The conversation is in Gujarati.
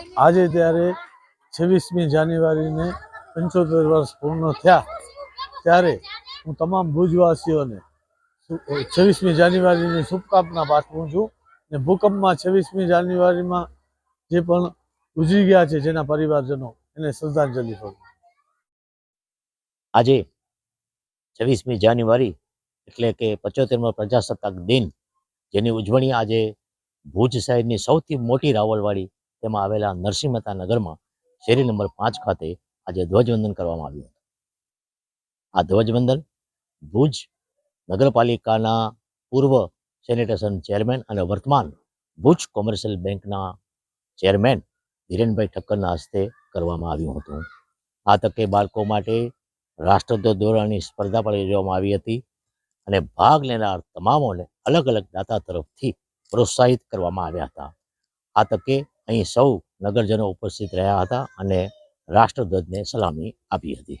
આજે ત્યારે છવ્વીસમી જાન્યુઆરીને પંચોતેર વર્ષ પૂર્ણ થયા. ત્યારે હું તમામ ભુજવાસીઓને છવ્વીસમી જાન્યુઆરીની શુભકામના પાઠવું છું ને ભૂકંપમાં છવ્વીસમી જાન્યુઆરીમાં જે પણ ગુજરી ગયા છે જેના પરિવારજનો એને શ્રદ્ધાંજલિ કરું આજે છવ્વીસમી જાન્યુઆરી એટલે કે પંચોતેરમો પ્રજાસત્તાક દિન, જેની ઉજવણી આજે ભુજ શહેરની સૌથી મોટી રાવલવાડી તેમાં આવેલા નરસિંહ મહેતા નગરમાં શેરી નંબર પાંચ ખાતે આજે ધ્વજવંદન કરવામાં આવ્યું આ ધ્વજવંદન ભુજ નગરપાલિકાના પૂર્વ સેનિટેશન ચેરમેન અને વર્તમાન ભુજ કોમર્શિયલ બેંકના ચેરમેન ધીરેનભાઈ ઠક્કરના હસ્તે કરવામાં આવ્યું હતું. આ તકે બાળકો માટે રાષ્ટ્રધ્વજ દોરવાની સ્પર્ધા પણ યોજવામાં આવી હતી અને ભાગ લેનાર તમામોને અલગ અલગ દાતા તરફથી પ્રોત્સાહિત કરવામાં આવ્યા હતા. આ તકે અહીં સૌ નગરજનો ઉપસ્થિત રહ્યા હતા અને રાષ્ટ્રધ્વજને સલામી આપી હતી.